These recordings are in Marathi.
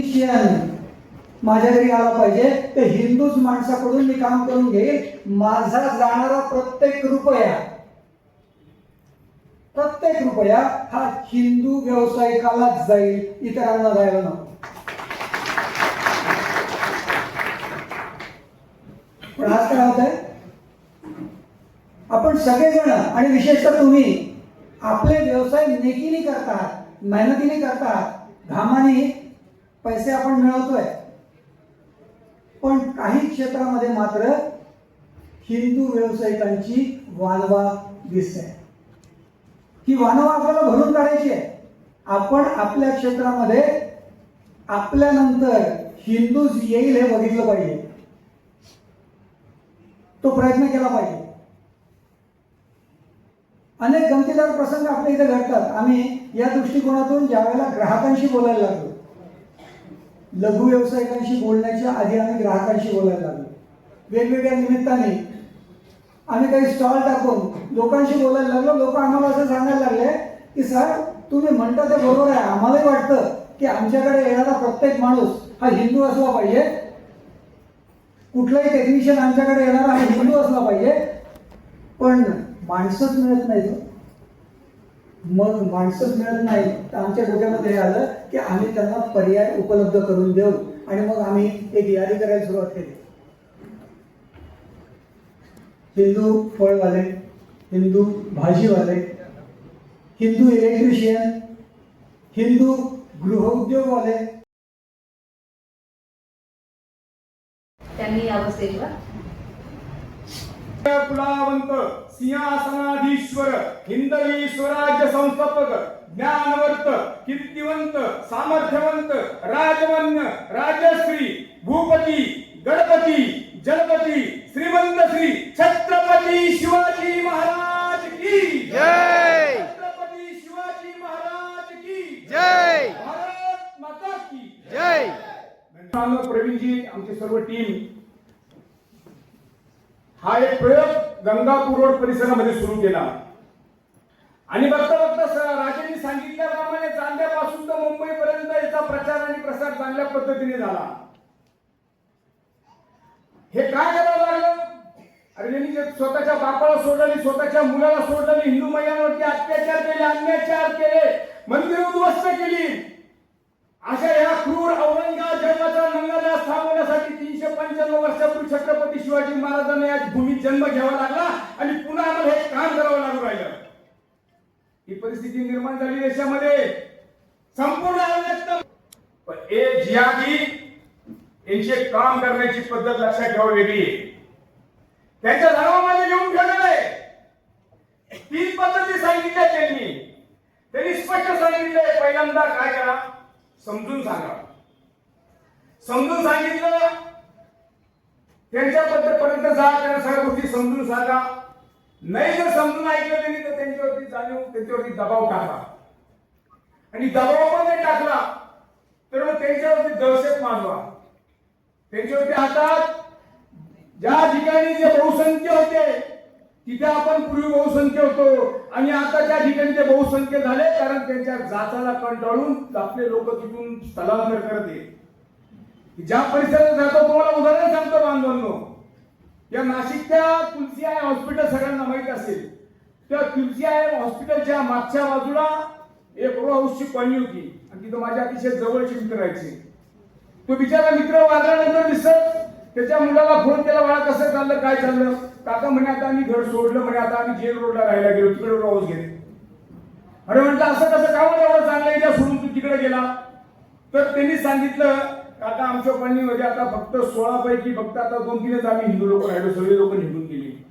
माझ्या घरी आला पाहिजे. तर हिंदूच माणसाकडून मी काम करून घेईल माझा जाणारा प्रत्येक रुपया प्रत्येक रुपया हा हिंदू व्यावसायिकालाच जाईल. इतरांना जायला नको. पण आज काय होत आहे आपण सगळेजण आणि विशेषतः तुम्ही आपले व्यवसाय नेकीने करतात मेहनतीने करतात. घामाने पैसे आपण मिळवतोय. पण काही क्षेत्रामध्ये मात्र हिंदू व्यावसायिकांची वानवा दिसते. ही वानवा आपल्याला भरून काढायची आहे. आपण आपल्या क्षेत्रामध्ये आपल्यानंतर हिंदूज येईल हे बघितलं पाहिजे. तो प्रयत्न केला पाहिजे. अनेक गमतीदार प्रसंग आपल्या इथे घडतात. आम्ही या दृष्टिकोनातून ज्यावेळेला ग्राहकांशी बोलायला लागलो लघु व्यावसायिकांशी बोलण्याच्या आधी आम्ही ग्राहकांशी बोलायला लागलो. वेगवेगळ्या निमित्ताने आम्ही काही स्टॉल टाकून लोकांशी बोलायला लागलो. लोक आम्हाला असं सांगायला लागले की सर तुम्ही म्हणता ते बरोबर आहे. आम्हालाही वाटतं की आमच्याकडे येणारा प्रत्येक माणूस हा हिंदू असला पाहिजे. कुठलाही टेक्निशियन आमच्याकडे येणारा हा हिंदू असला पाहिजे. पण माणसंच मिळत नाही हो. मग माणसंच मिळत नाही. तर आमच्या डोक्यामध्ये हे आलं की आम्ही त्यांना पर्याय उपलब्ध करून देऊ. आणि मग आम्ही एक यादी करायला सुरुवात केली. हिंदू फळवाले हिंदू भाजीवाले हिंदू इलेक्ट्रिशियन हिंदू गृहउद्योगवाले त्यांनी यावं स्टेजवर कुलावंत सिंहासनाधीश्वर हिंदवी स्वराज्य संस्थापक ज्ञानवर्त कीर्तिवंत सामर्थ्यवंत राजवन्य राजश्री भूपती गणपती जलपती श्रीमंत श्री छत्रपती शिवाजी महाराज की जय! छत्रपती शिवाजी महाराज की जय! भारत माता की जय प्रवीणजी आमची सर्व टीम हा एक प्रयोग गंगापूर रोड परिसरामध्ये सुरू केला. आणि बघता बघता राजेंनी सांगितल्याप्रमाणे चांद्यापासून तर मुंबईपर्यंत याचा प्रचार आणि प्रसार चांगल्या पद्धतीने झाला. हे काय करावं लागलं? अरे यांनी स्वतःच्या बापाला सोडली स्वतःच्या मुलाला सोडली हिंदू महिलांवरती अत्याचार केले अन्याचार केले मंदिर उद्ध्वस्त केली. अशा या क्रूर औरंगाबादचा नंगाला थांबवण्यासाठी तीनशे पंच्याण्णव वर्षापूर्वी छत्रपती शिवाजी महाराजांना या भूमीत जन्म घ्यावा लागला आणि पुन्हा आम्हाला हे काम करावं लागू राहिलं. ही परिस्थिती निर्माण झाली देशामध्ये. संपूर्ण पण ए जिहादी यांची काम करण्याची पद्धत लक्षात ठेवा वेगळी त्यांच्या धर्मामध्ये घेऊन ठेवलेलं आहे. तीन पद्धती सांगितल्या त्यांनी. त्यांनी स्पष्ट सांगितलंय पहिल्यांदा काय करा? समजून सांगा. समजून सांगितलं त्यांच्या पर्यंत जा त्यांना सगळ्या गोष्टी समजून सांगा. नाही जर समजून ऐकलं त्यांनी तर त्यांच्यावरती जाणीव त्यांच्यावरती दबाव टाका. आणि दबाव पण नाही टाकला तर मग त्यांच्यावरती दहशत माजवा त्यांच्यावरती हातात ज्या ठिकाणी जे बहुसंख्य होते तिथे आपण पूर्वी बहुसंख्य होतो. आणि आता त्या ठिकाणी ते बहुसंख्य झाले कारण त्यांच्या जाचाला कंटाळून आपले लोक तिथून स्थलांतर करते ज्या परिसरात जातो तुम्हाला उदाहरण सांगतो बांधवांनो. या नाशिकच्या तुलसी आय हॉस्पिटल सगळ्यांना माहीत असेल. त्या तुलसी आय हॉस्पिटलच्या मागच्या बाजूला एक रो हाऊसची कॉलनी होती. आणि तिथं माझ्या अतिशय जवळचे मित्र राहायचे. तो बिचारा मित्र वाजल्यानंतर दिसत. त्याच्या मुलाला फोन केला बाळा कसं चाललं? काय चाललं? काका म्हणे आता आम्ही घर सोडलं म्हणे आता आम्ही जेल रोडला राहायला गेलो तिकडे रो गेले घेत अरे म्हटलं असं कसं काम एवढं चांगलं आहे सोडून तू तिकडे गेला? तर त्यांनी सांगितलं काका आमच्या म्हणजे आता फक्त सोळा पैकी फक्त आता दोन तीनच आम्ही हिंदू लोक राहिलो सगळे लोक निघून गेले.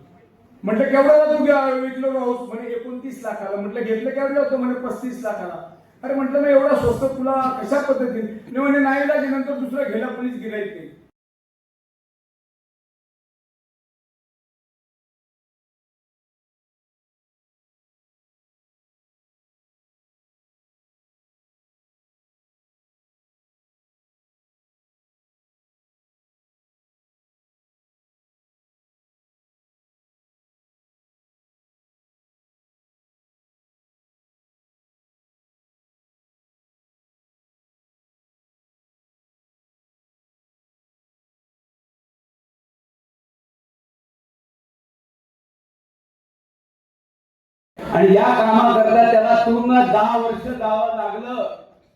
म्हटलं केवढा तू विकलो हाऊस म्हणे एकोणतीस लाखाला. म्हटलं घेतलं केवढं होतं? म्हणे पस्तीस लाखाला. अरे म्हटलं मग एवढा स्वस्त तुला कशा पद्धतीने? म्हणे नाही नंतर दुसरं घ्यायला कोणीच गिरायक आणि या कामाकरता त्याला पूर्ण दहा वर्ष जावं लागलं.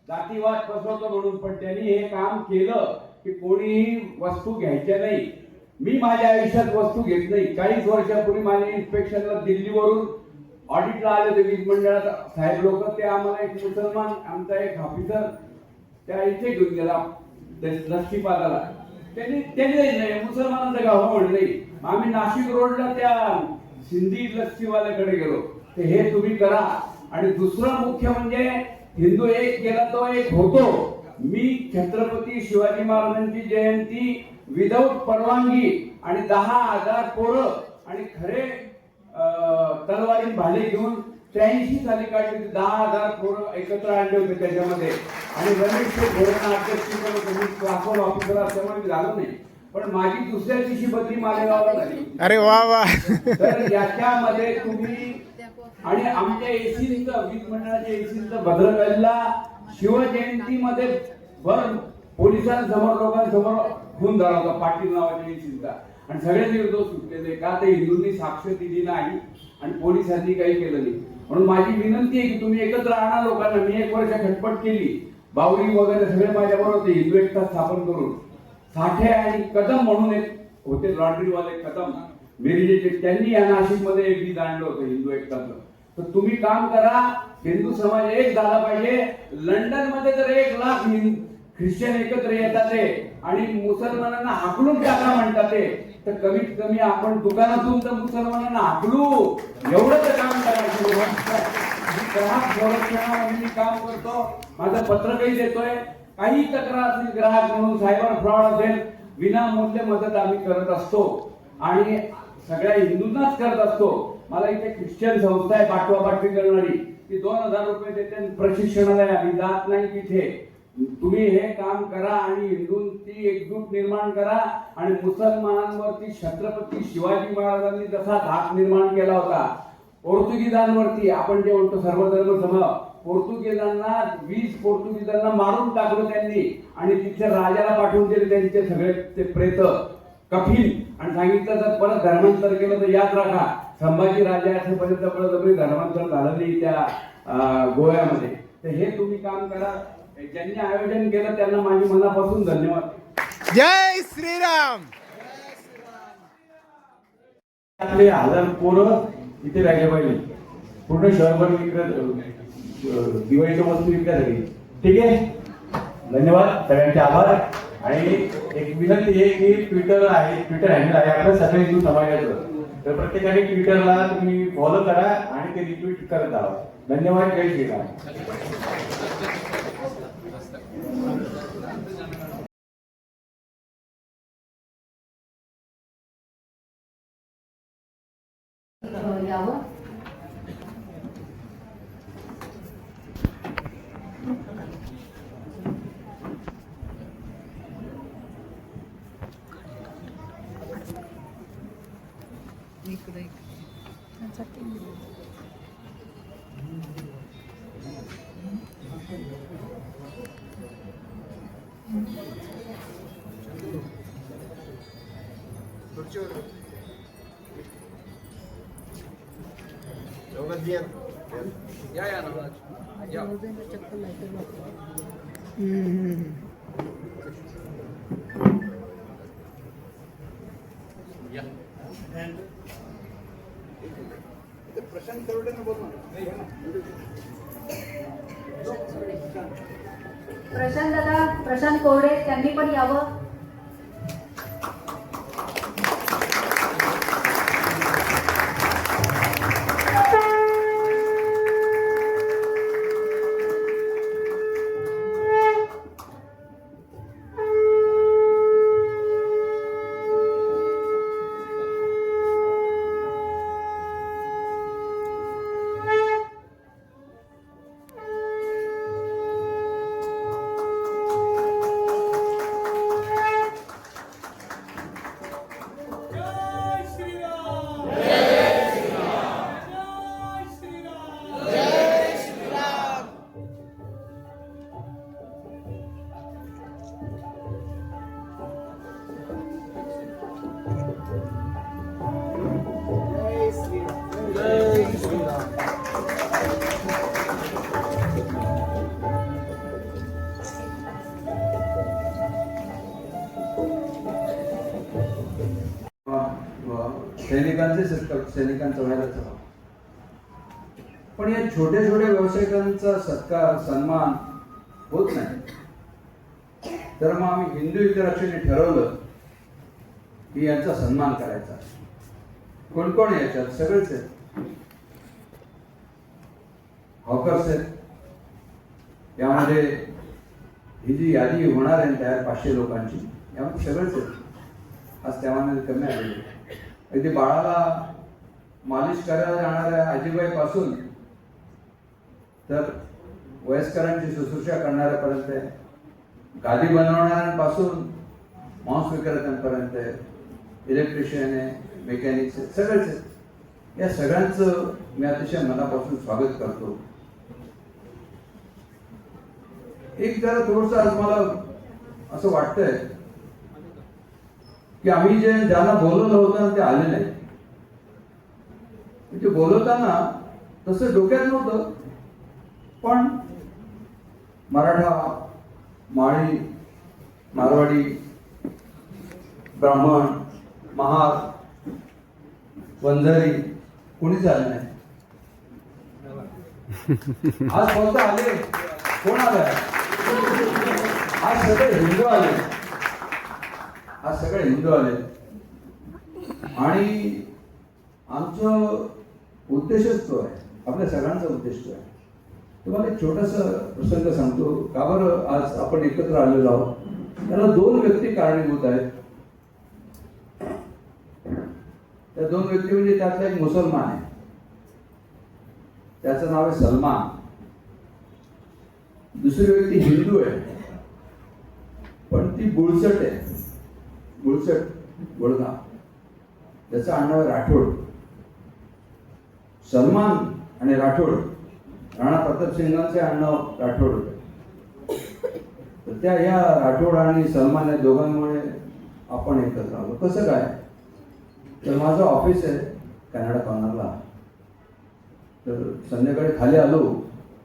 जातीवाद फसवतो म्हणून पण त्यांनी हे काम केलं की कोणीही वस्तू घ्यायच्या नाही. मी माझ्या आयुष्यात वस्तू घेत नाही. चाळीस वर्षापूर्वी माझ्या इन्स्पेक्शनला दिल्लीवरून ऑडिटला आले होते वीज मंडळात साहेब लोक ते आम्हाला एक मुसलमान आमचा एक ऑफिसर त्या इथे घेऊन गेला. लक्ष्मीपादाला त्यांनी त्यांनी नाही मुसलमानाचं गाव म्हणलं आम्ही नाशिक रोडला त्या सिंधी लस्सीवाल्याकडे गेलो. ते हे तुम्ही करा. आणि दुसरं मुख्य म्हणजे हिंदू एक केला तो एक होतो. मी छत्रपती शिवाजी महाराजांची जयंती विदाऊट परवानगी आणि दहा हजार पोरं आणि खरे तलवारी भाले घेऊन त्र्याऐंशी साली काढली होती. दहा हजार पोरं एकत्र आणले होते त्याच्यामध्ये. आणि रमेश ते घोरणा अध्यक्ष ऑफिसर असल्यामुळे मी झालो नाही. पण माझी दुसऱ्या दिवशी बदली मालेगावला झाली. अरे वा वा. तर याच्यामध्ये तुम्ही आणि आमच्या एसीचं वीज मंडळाच्या एसी भद्रकालीला शिवजयंतीमध्ये भर पोलिसांसमोर लोकांसमोर खून झाला होता पाटील नावाच्या एसीचा आणि सगळे निर्दोष सुटलेले का ते हिंदूंनी साक्ष दिली नाही आणि पोलिसांनी काही केलं नाही. म्हणून माझी विनंती आहे की तुम्ही एकत्र आणा लोकांना. मी एक वर्ष खटपट केली. बावरी वगैरे सगळे माझ्याबरोबर होते. हिंदू एकता स्थापन करून. साठे आणि कदम म्हणून एक होते लॉटरीवाले कदम. मिरजेचे त्यांनी या नाशिकमध्ये एक आणलं होतं हिंदू एकताचं. तर तुम्ही काम करा हिंदू समाज एक झाला पाहिजे. लंडनमध्ये जर एक लाख ख्रिश्चन एकत्र येतात ते आणि मुसलमानांना हाकलून टाका म्हणतात ते तर कमीत कमी आपण दुकानातून तर मुसलमानांना हाकलू. एवढं तर काम करायचं. मी ग्राहक संरक्षणामध्ये काम करतो. माझं पत्रकही देतोय. काही तक्रार असेल ग्राहक म्हणून सायबर फ्रॉड असेल विनामूल्य मदत आम्ही करत असतो. आणि सगळ्या हिंदूंनाच करत असतो. मला इथे ख्रिश्चन संस्था आहे पाठवा पाठवी करणारी. ती दोन हजार रुपये देते प्रशिक्षणाला आम्ही जात नाही तिथे. तुम्ही हे काम करा आणि हिंदूंची एकजूट निर्माण करा आणि मुसलमानांवरती छत्रपती शिवाजी महाराजांनी जसा धाक निर्माण केला होता पोर्तुगीजांवरती आपण जे म्हणतो सर्वधर्म समभाव पोर्तुगीजांना वीस पोर्तुगीजांना मारून टाकलं त्यांनी आणि तिथे राजाला पाठवून दिले त्यांचे सगळे ते प्रेत. कफील आणि सांगितलं तर परत धर्मांतर केलं तर याद राखा. संभाजी राजा असेपर्यंत बळजबरी धर्मांतर झालं नाही त्या गोव्यामध्ये. तर हे तुम्ही काम करा. ज्यांनी आयोजन केलं त्यांना माझी मनापासून धन्यवाद. जय श्रीराम! आपले हजार पोरं इथे राहिले पाहिजे. पूर्ण शहरभर विकत दिवाळीच्या वस्तू विकण्यासाठी ठीक आहे? धन्यवाद. सगळ्यांचे आभार. आणि एक विनंती आहे की ट्विटर आहे ट्विटर हँडल आहे. आपल्या सगळ्या हिंदू समाजाचं. तर प्रत्येकाने ट्विटरला तुम्ही फॉलो करा आणि ते रिट्वीट करत जावा धन्यवाद जय श्रीराम. हो, यावं. प्रशांत दादा प्रशांत कोरडे त्यांनी पण यावं. सैनिकांचे सैनिकांचा व्हायलाच हवा. पण या छोट्या छोट्या व्यावसायिकांचा सत्कार सन्मान होत नाही. तर मग आम्ही हिंदू युद्धरक्षेने ठरवलं की यांचा सन्मान करायचा. कोण कोण याच्यात? सगळेच आहेत. हॉकर्स आहेत. यामध्ये ही जी यादी होणार आहे तयार पाचशे लोकांची यामध्ये सगळेच आहेत. आज त्यामध्ये कमी आलेली अगदी बाळाला मालिश करायला जाणाऱ्या आजीबाई पासून तर वयस्करांची शुश्रूषा करणाऱ्यापर्यंत आहे. गादी बनवणाऱ्यांपासून मांस विक्रेत्यांपर्यंत इलेक्ट्रिशियन आहे मेकॅनिक्स आहे सगळेच आहेत या सगळ्यांचं मी अतिशय मनापासून स्वागत करतो एक जरा थोडस आज मला असं वाटतंय की आम्ही जे ज्यांना बोलवलं होतं ते आले नाही म्हणजे बोलवताना तसं डोक्यात नव्हतं. पण मराठा माळी मारवाडी ब्राह्मण महार वंजारी कोणीच आले नाही. आज फक्त आले? कोण आलाय आज सगळे हिंदू आले. आज सगळे हिंदू आले. आणि आमचं उद्देशच तो आहे. आपल्या सगळ्यांचा उद्देश तो आहे. तुम्हाला एक छोटासा प्रसंग सांगतो. का बरं आज आपण एकत्र आलेलो आहोत? त्याला दोन व्यक्ती कारणीभूत आहेत. त्या दोन व्यक्ती म्हणजे त्यातला एक मुसलमान आहे. त्याचं नाव आहे सलमान. दुसरी व्यक्ती हिंदू आहे. पण ती गुळसट आहे. गुळसट गुळगाव त्याचं आडनाव आहे राठोड. सलमान आणि राठोड राणा प्रताप सिंगांचे आडनाव राठोड तर त्या या राठोड आणि सलमान या दोघांमुळे आपण एकत्र आलो कसं काय? तर माझं ऑफिस आहे कॅनडा कॉर्नरला तर संध्याकाळी खाली आलो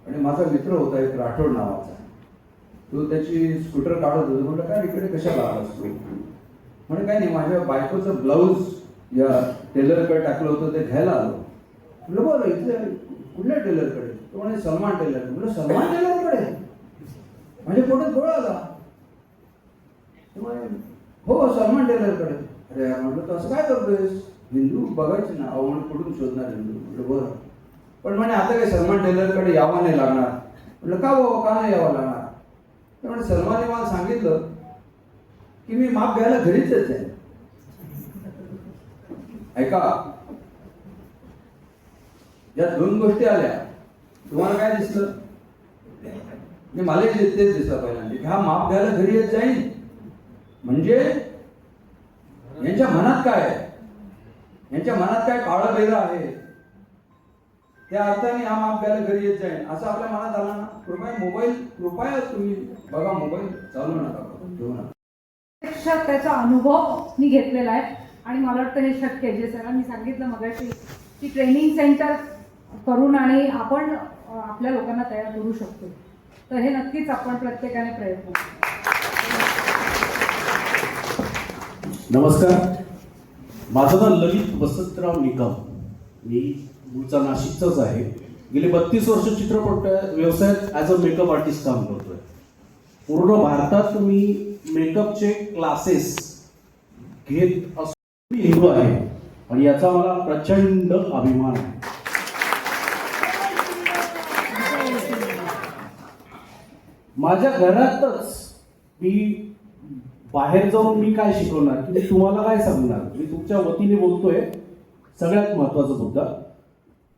आणि माझा मित्र होता एक राठोड नावाचा. तो त्याची स्कूटर काढत होतो. म्हटलं काय इकडे कशाला आलास तू? म्हणे काय नाही माझ्या बायकोचं ब्लाऊज या टेलरकडे टाकलं होतं ते घ्यायला आलो. म्हणलं बरं इथे कुठल्या टेलरकडे? तो म्हणे सलमान टेलर. म्हणलं सलमान टेलरकडे? म्हणजे पोटात गोळा आला हो सलमान टेलरकडे. अरे यार म्हटलं तू असं काय करतोयस? हिंदू बघायचे ना. अहो म्हणून कुठून शोधणार हिंदू? म्हटलं बरं पण म्हणे आता काही सलमान टेलरकडे यावं नाही लागणार? म्हटलं का बाबा का नाही यावं लागणार? तर म्हणे सलमानने मला सांगितलं की मी माप घ्यायला घरीच येते. ऐका या दोन गोष्टी आल्या. तुम्हाला काय दिसलं? मी मला तेच दिसलं पहिल्यांदा. ह्या हा माप घ्यायला घरी येत जाईल म्हणजे यांच्या मनात काय आहे? यांच्या मनात काय काळं बेरं आहे? त्या अर्थाने हा माप घ्यायला घरी येत जाईल असं आपल्या मनात आलं ना कृपया मोबाईल कृपया तुम्ही बघा मोबाईल चालू नका घेऊ नका. प्रत्यक्ष त्याचा अनुभव मी घेतलेला आहे. आणि मला वाटतं हे शक्य आहे. जे सरांनी सांगितलं मगाशी की ट्रेनिंग सेंटर करून आणि आपण आपल्या लोकांना तयार करू शकतो. तर हे नक्कीच आपण प्रत्येकाने प्रयत्न करू. नमस्कार. माझं नाव ललित वसंतराव निकम. मी मूळचा नाशिकचाच आहे. गेले बत्तीस वर्ष चित्रपट व्यवसायात ॲज अ मेकअप आर्टिस्ट काम करतोय. पूर्ण भारतात मी मेकअपचे क्लासेस घेत असून मी हिंदू आहे. आणि याचा मला प्रचंड अभिमान आहे. माझ्या घरातच मी बाहेर जाऊन मी काय शिकवणार? की मी तुम्हाला काय सांगणार? मी तुमच्या वतीने बोलतोय. सगळ्यात महत्त्वाचा मुद्दा.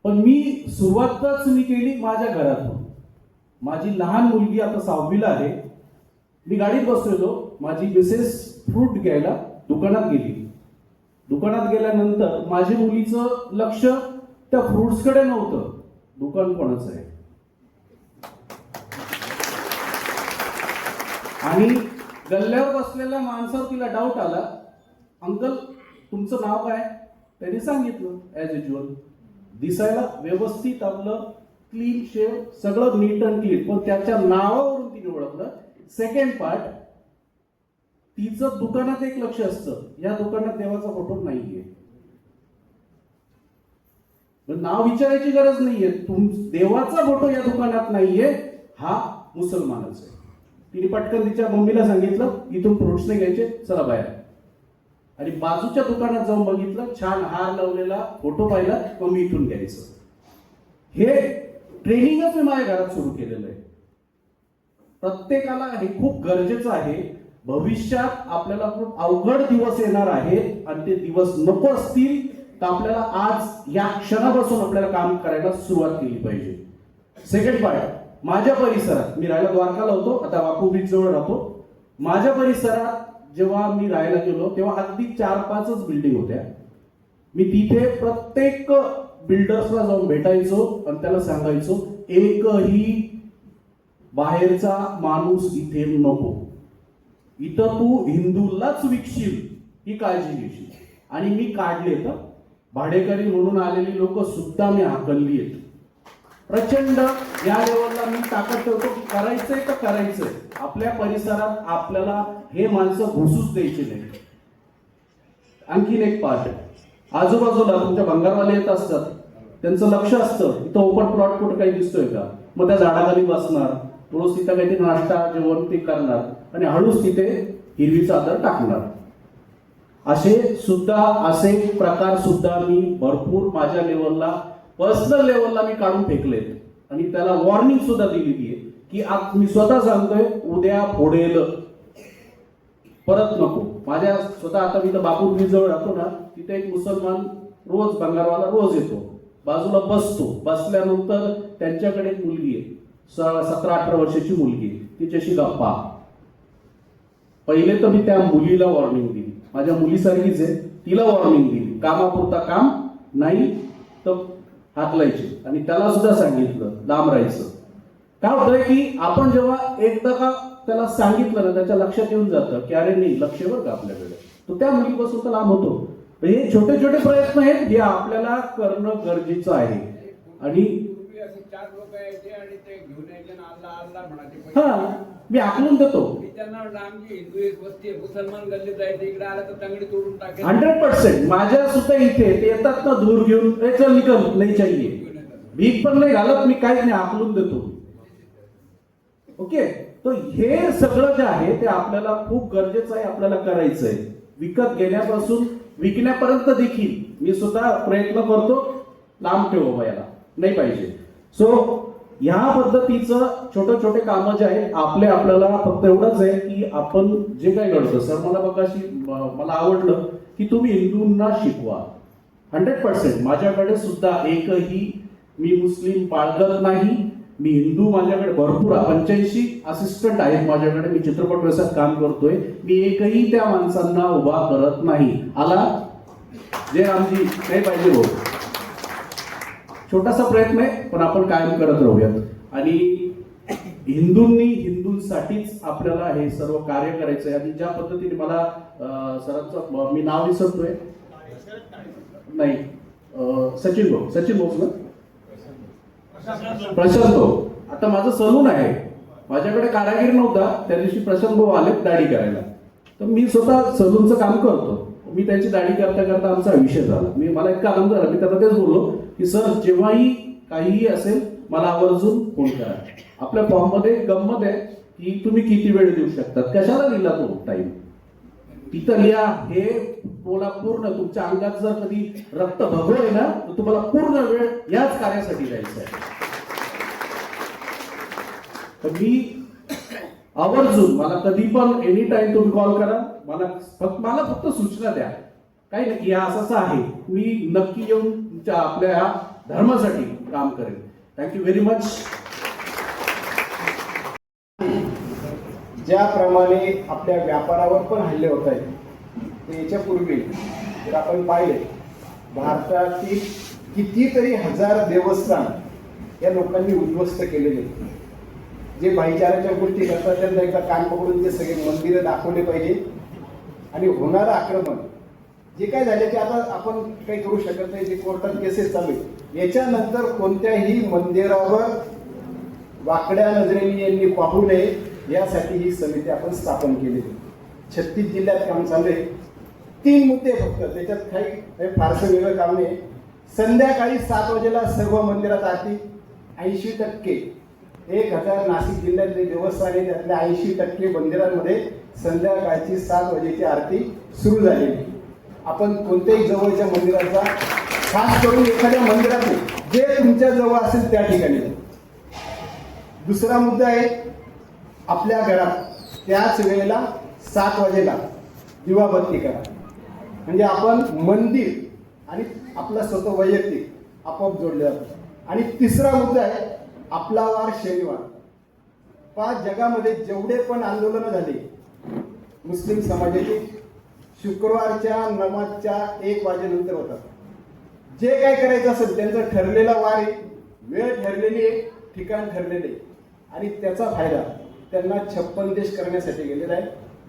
पण मी सुरुवातच मी केली माझ्या घरातून. माझी लहान मुलगी आता सहावीला आहे. मी गाडीत बसलेलो. माझी मिसेस फ्रूट घ्यायला दुकानात गेली. दुकानात गेल्यानंतर माझ्या मुलीचं लक्ष त्या फ्रुट्सकडे नव्हतं. दुकान कोणाचं आहे? आणि गल्ल्यावर बसलेल्या माणसावर तिला डाऊट आला. अंकल तुमचं नाव काय? त्यांनी सांगितलं ॲज युजल दिसायला व्यवस्थित आपलं क्लीन शेव सगळं नीट अँड क्लीन पण त्याच्या नावावरून तिने ओळखलं. सेकंड पार्ट तिचं दुकानात एक लक्ष असतं. या दुकानात देवाचा फोटो नाहीये. नाव विचारायची गरज नाहीये. तुम देवाचा फोटो या दुकानात नाहीये. हा मुसलमानच आहे. तिने पटकन तिच्या मम्मीला सांगितलं इथून फ्रुट्स नाही घ्यायचे चला बाहेर. आणि बाजूच्या दुकानात जाऊन बघितलं छान हार लावलेला फोटो पाहिला मग मी इथून घ्यायचं. हे ट्रेनिंगच मी माझ्या घरात सुरू केलेलं आहे. प्रत्येकाला हे खूप गरजेचं आहे. भविष्यात आपल्याला खूप अवघड दिवस येणार आहेत आणि ते दिवस नको असतील तर आपल्याला आज या क्षणापासून आपल्याला काम करायला सुरुवात केली पाहिजे. सेकंड पार्ट माझ्या परिसरात मी राहायला द्वारकाला होतो आता वाकू बीच जवळ राहतो. माझ्या परिसरात जेव्हा मी राहायला गेलो तेव्हा अगदी चार पाचच बिल्डिंग होत्या. मी तिथे प्रत्येक बिल्डर्सला जाऊन भेटायचो आणि त्याला सांगायचो एकही बाहेरचा माणूस इथे नको. इथं तू हिंदूलाच विकशील ही काळजी घेशील आणि मी काढले तर भाडेकरी म्हणून आलेली लोक सुद्धा मी हाकलली आहेत. प्रचंड या लेवलला मी ताकद ठेवतो की करायचंय तर करायचंय. आपल्या परिसरात आपल्याला हे माणसं घुसूच द्यायची नाही आणखीन एक पार्ट आहे. आजूबाजूला तुमच्या भंगारवाले येत असतात. त्यांचं लक्ष असतं. इथं ओपन प्लॉट कुठं काही दिसतोय का? मग त्या झाडाखाली बसणार. रोज तिथं काहीतरी नाश्ता जेवण ते करणार. आणि हळूच तिथे हिरवी चादर टाकणार. असे सुद्धा असे प्रकार सुद्धा मी भरपूर माझ्या लेवलला पर्सनल लेवलला मी काढून फेकलेत. आणि त्याला वॉर्निंग सुद्धा दिलेली आहे की आज मी स्वतः सांगतोय उद्या फोडेल परत नको. माझ्या स्वतः आता मी तर बापूर जवळ राहतो ना तिथे एक मुसलमान रोज भंगारवाला रोज येतो. बाजूला बसतो. बसल्यानंतर त्यांच्याकडे एक मुलगी आहे. स- सतरा अठरा वर्षाची मुलगी आहे. तिच्याशी गप्पा. पहिले तर मी त्या मुलीला वॉर्निंग दिली. माझ्या मुलीसारखीच आहे. तिला वॉर्निंग दिली. कामापुरता काम नाही तर हाकलायचे आणि त्याला सुद्धा सांगितलं लांब राहायचं काय होतंय की आपण जेव्हा एकदा का त्याला सांगितलं ना त्याच्या लक्षात येऊन जातं की अरे नाही लक्ष बरं का आपल्याकडे. तो त्या मुलीपासून तर लांब होतो. हे छोटे छोटे प्रयत्न आहेत हे आपल्याला करणं गरजेचं आहे. आणि. हा. मी आकलून देतो. हंड्रेड पर्सेंट माझ्या सुद्धा इथे ते येतात ना दूर घेऊन. "ए, चल निकल नाही चाहिए भीक पण नाही घालत मी काहीच नाही आकलून देतो. ओके तर हे सगळं जे आहे ते आपल्याला खूप गरजेचं आहे आपल्याला करायचं आहे. विकत घेण्यापासून विकण्यापर्यंत देखील मी सुद्धा प्रयत्न करतो. लांब ठेव याला नाही पाहिजे. सो या पद्धतीचं छोटे छोटे कामं जे आहे आपले आपल्याला फक्त एवढंच आहे की आपण जे काही घडतं सर मला बघाशी मला आवडलं की तुम्ही हिंदूंना शिकवा. Hundred percent. माझ्याकडे सुद्धा एकही मी मुस्लिम बाळगत नाही. मी हिंदू माझ्याकडे भरपूर पंच्याऐंशी असिस्टंट आहेत माझ्याकडे. मी चित्रपट व्यवसायात काम करतोय. मी एकही त्या माणसांना उभा करत नाही. आला? जे आमची नाही पाहिजे हो छोटासा प्रयत्न आहे पण आपण कायम करत राहूयात. आणि हिंदूंनी हिंदूंसाठीच आपल्याला हे सर्व कार्य करायचं आहे आणि ज्या पद्धतीने मला सरांचं मी नाव विसरतोय. नाही. सचिन भाऊ. सचिन भाऊ ना? प्रशांत भाऊ. आता माझं सलून आहे. माझ्याकडे कारागीर नव्हता. त्या दिवशी प्रशांत भाऊ आले दाढी करायला. तर मी स्वतः सलूनचं काम करतो. मी त्यांची दाढी करता करता आमचा विषय झाला. मी मला इतका आनंद झाला. मी त्याला तेच बोललो की सर जेव्हाही काहीही असेल मला आवर्जून फोन करा. आपल्या फॉर्ममध्ये गंमत आहे की तुम्ही किती वेळ देऊ शकतात? कशाला दिला तो टाईम तिथं लिहा हे बोला पूर्ण. तुमच्या अंगात जर कधी रक्त भगवय ना तर तुम्हाला पूर्ण वेळ याच कार्यासाठी द्यायचा आहे. तर मी आवर्जून मला कधी पण एनी टाइम तुम्ही कॉल करा मला फक्त मला फक्त सूचना द्या. काही नाही या असं आहे. मी नक्की येऊन तुमच्या आपल्या ह्या धर्मासाठी काम करेन. थँक्यू व्हेरी मच ज्याप्रमाणे आपल्या व्यापारावर पण हल्ले होत आहेत ते याच्यापूर्वी जर आपण पाहिले भारतातील कितीतरी हजार देवस्थान या लोकांनी उद्ध्वस्त केलेले. जे भाईचाराच्या गोष्टी करतात त्यांना एकदा कान पकडून ते सगळे मंदिरं दाखवले पाहिजे. आणि होणारं आक्रमण जे काय झाले ते आता आपण काही करू शकत नाही जे कोर्टात केसेस चालू आहे याच्यानंतर कोणत्याही मंदिरावर वाकड्या नजरेने यांनी पाहू नये यासाठी ही समिती आपण स्थापन केली. छत्तीस जिल्ह्यात काम चालू आहे. तीन मुद्दे फक्त त्याच्यात काही काही फारसं वेगळं काम नाही. संध्याकाळी सात वाजेला सर्व मंदिरात आरती ऐंशी टक्के. एक हजार नाशिक जिल्ह्यातले देवस्थान आहे त्यातल्या ऐंशी टक्के मंदिरांमध्ये संध्याकाळची सात वाजेची आरती सुरू झालेली. आपण कोणत्याही जवळच्या मंदिराचा खास करून एखाद्या मंदिरात जे तुमच्या जवळ असेल त्या ठिकाणी. दुसरा मुद्दा आहे आपल्या घरात त्याच वेळेला सात वाजेला दिवाबत्ती करा. म्हणजे आपण मंदिर आणि आपला स्वतः वैयक्तिक आपोआप जोडले जातो. आणि तिसरा मुद्दा आहे आपला वार शनिवार. पाच जगामध्ये जेवढे पण आंदोलनं झाली मुस्लिम समाजाची शुक्रवारच्या नमाजच्या एक वाजेनंतर होतात. जे काय करायचं असेल त्यांचा ठरलेला वार आहे. वेळ ठरलेली आहे ठिकाण ठरलेले आहे. आणि त्याचा फायदा त्यांना छप्पन देश करण्यासाठी गेलेला आहे.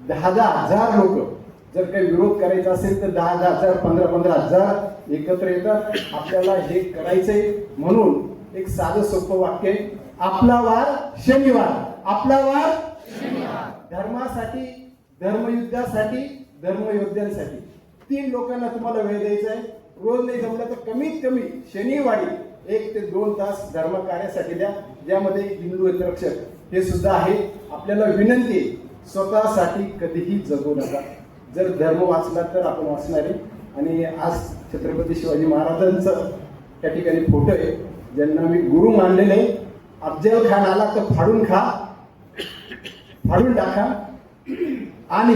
दहा दहा हजार लोक जर काही विरोध करायचा असेल तर दहा दहा हजार पंधरा पंधरा हजार एकत्र येतात. आपल्याला हे करायचंय म्हणून एक साधं सोपं वाक्य आहे. आपला वार शनिवार. आपला वार धर्मासाठी धर्मयुद्धासाठी धर्मयोद्ध्यांसाठी. तीन लोकांना तुम्हाला वेळ द्यायचा आहे. रोज नाही जमलं तर कमीत कमी शनिवारी एक ते दोन तास धर्म कार्यासाठी द्या. ज्यामध्ये हिंदू रक्षक हे सुद्धा आहे. आपल्याला विनंती आहे स्वतःसाठी कधीही जगू नका. जर धर्म वाचला तर आपण वाचणार आहे. आणि आज छत्रपती शिवाजी महाराजांचं त्या ठिकाणी फोटो आहे. ज्यांना मी गुरु मानलेले आहे. अफजल खान आला तर फाडून खा. फाडून टाका. आणि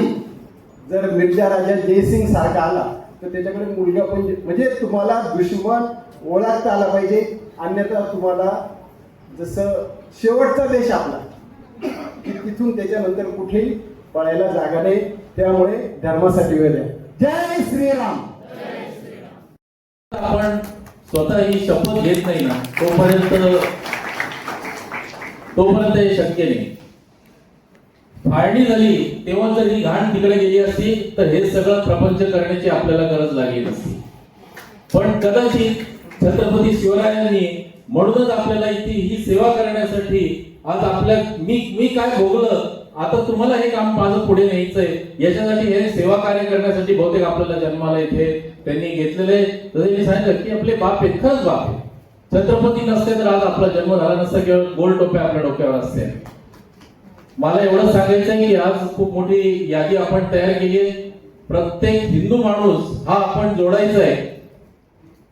जर मिर्जा राजा जयसिंग सारखा आला तर त्याच्याकडे मुलगा पण म्हणजे तुम्हाला दुश्मन ओळखता आला पाहिजे. अन्यथा तुम्हाला जसं शेवटचा देश आपला की तिथून त्याच्यानंतर कुठेही पळायला जागा नाही. त्यामुळे धर्मासाठी वेळ आहे जय श्रीराम. आपण स्वतः ही शपथ घेत नाही ना तोपर्यंत तोपर्यंत हे शक्य नाही. फाळणी झाली तेव्हा जर ही घाण तिकडे गेली असती तर हे सगळं प्रपंच करण्याची आपल्याला गरज लागली नसती पण कदाचित छत्रपती शिवरायांनी म्हणूनच आपल्याला इथे ही सेवा करण्यासाठी आज आपल्या मी मी काय भोगलं आता तुम्हाला हे काम माझं पुढे न्यायचंय याच्यासाठी हे सेवा कार्य करण्यासाठी बहुतेक आपल्याला जन्माला इथे त्यांनी घेतलेले जसे मी सांगितलं की आपले बाप आहेत खरंच बाप आहे छत्रपती नसते तर आज आपला जन्म झाला नसता केवळ गोल टोप्या आपल्या डोक्यावर असते. मला एवढं सांगायचं आहे की आज खूप मोठी यादी आपण तयार केली आहे. प्रत्येक हिंदू माणूस हा आपण जोडायचा आहे.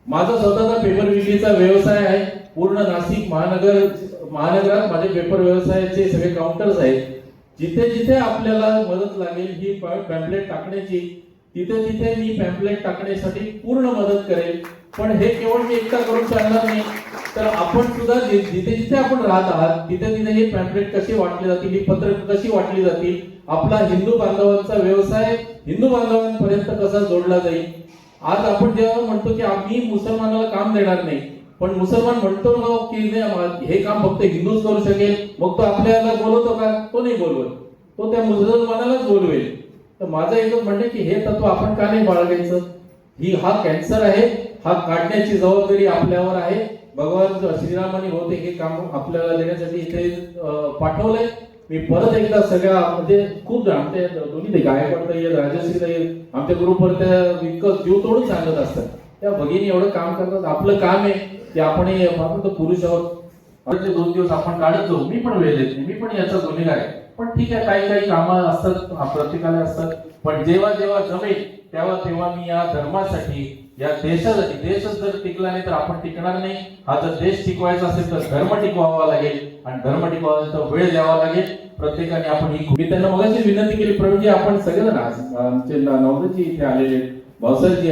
माझा स्वतःचा पेपर विक्रीचा व्यवसाय आहे. पूर्ण नाशिक महानगर महानगरात माझे पेपर व्यवसायाचे सगळे काउंटर्स आहेत. जिथे जिथे आपल्याला मदत लागेल ही पॅम्पलेट टाकण्याची तिथे तिथे मी पॅम्पलेट टाकण्यासाठी पूर्ण मदत करेल. पण हे केवळ मी एकटा करून चालणार नाही. तर आपण सुद्धा जिथे जिथे आपण राहत आहात तिथे तिथे हे पॅम्पलेट कशी वाटली जातील ही पत्रक कशी वाटली जातील आपला हिंदू बांधवांचा व्यवसाय हिंदू बांधवांपर्यंत कसा जोडला जाईल? आज आपण जेव्हा म्हणतो की आम्ही मुसलमानाला काम देणार नाही पण मुसलमान म्हणतो ना हो की नाही हे काम फक्त हिंदूच करू शकेल मग तो आपल्याला बोलवतो का? तो नाही बोलवत. तो त्या मुसलमानालाच बोलवेल. तर माझं एकच म्हणणं की हे तत्व आपण का नाही बाळगायचं? ही हा कॅन्सर आहे हा काढण्याची जबाबदारी आपल्यावर आहे भगवान श्रीरामाने होते हे काम आपल्याला देण्यासाठी इथे पाठवलंय मी परत एकदा सगळ्या म्हणजे खूप जण आमच्या दोन्ही ते गायकवाड येईल आहेत, राजश्री आमच्या ग्रुपवर त्या इतकं जीव तोडून सांगत असतात. त्या भगिनी एवढं काम करतात आपलं काम आहे की आपण हे फक्त पुरुष आहोत. परत दोन दिवस आपण काढत जाऊ. मी पण वेळ देत नाही. मी पण याचा गुन्हेगार आहे. पण ठीक आहे काही काही कामं असतात हा, प्रत्येकाला असतात. पण जेव्हा जेव्हा जमेल तेव्हा तेव्हा मी या धर्मासाठी या देशासाठी देशच जर टिकला नाही तर आपण टिकणार नाही. हा जर देश टिकवायचा असेल तर धर्म टिकवावा लागेल आणि धर्म टिकवायला तर वेळ द्यावा लागेल. प्रत्येकाने आपण ही मी त्यांना मगाशी विनंती केली प्रवीणजी आपण सगळेजण आमचे नवरजी इथे आलेले आहेत,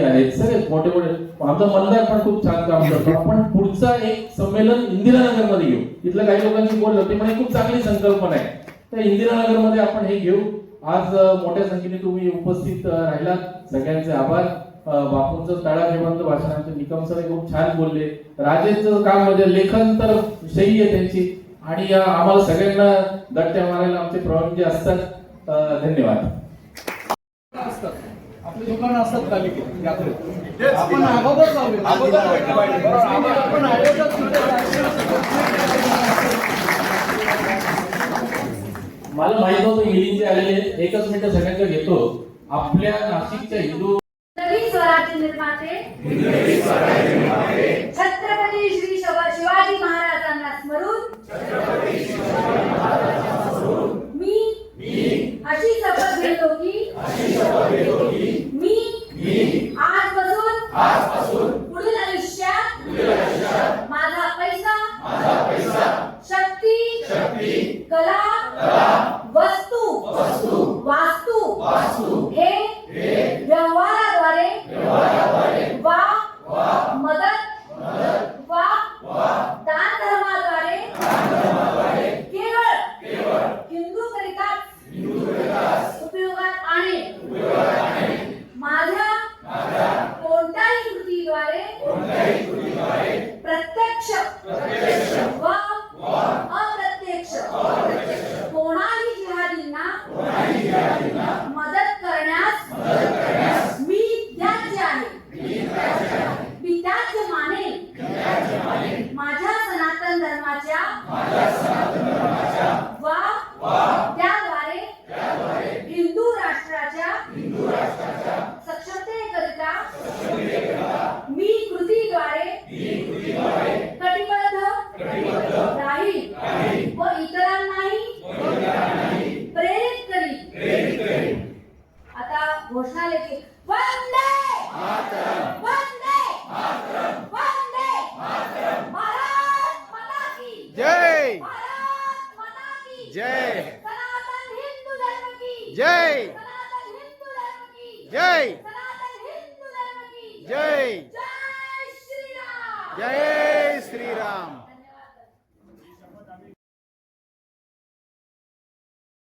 आहेत सगळे मोठे मोठे. आमचा मंदार पण खूप छान काम करतो. आपण पुढचा एक संमेलन इंदिरानगरमध्ये घेऊ. इथल्या काही लोकांशी बोललो ते म्हणजे खूप चांगली संकल्पना आहे. तर इंदिरानगरमध्ये आपण हे घेऊ. आज मोठ्या संख्येने तुम्ही उपस्थित राहिला राहिलात. सगळ्यांचे आभार. बापूंचं तळा जेवंत भाषण आमचे निकम सर खूप छान बोलले. राजेंचं काम म्हणजे लेखन तर शैली आहे त्यांची. आणि आम्हाला सगळ्यांना दट्ट्या मारायला आमचे प्रवीण जे असतात धन्यवाद. आपली दुकानं असतात यात्रेत आपण अगोदर मला माहीत नव्हतं हिलिंगचे आलेले. एकच मिनिट सगळ्यांचं घेतो. आपल्या नाशिकच्या हिंदू निर्माते छत्रपती श्री शिवाजी महाराजांना स्मरून. मी. अशी शपथ घेतो की.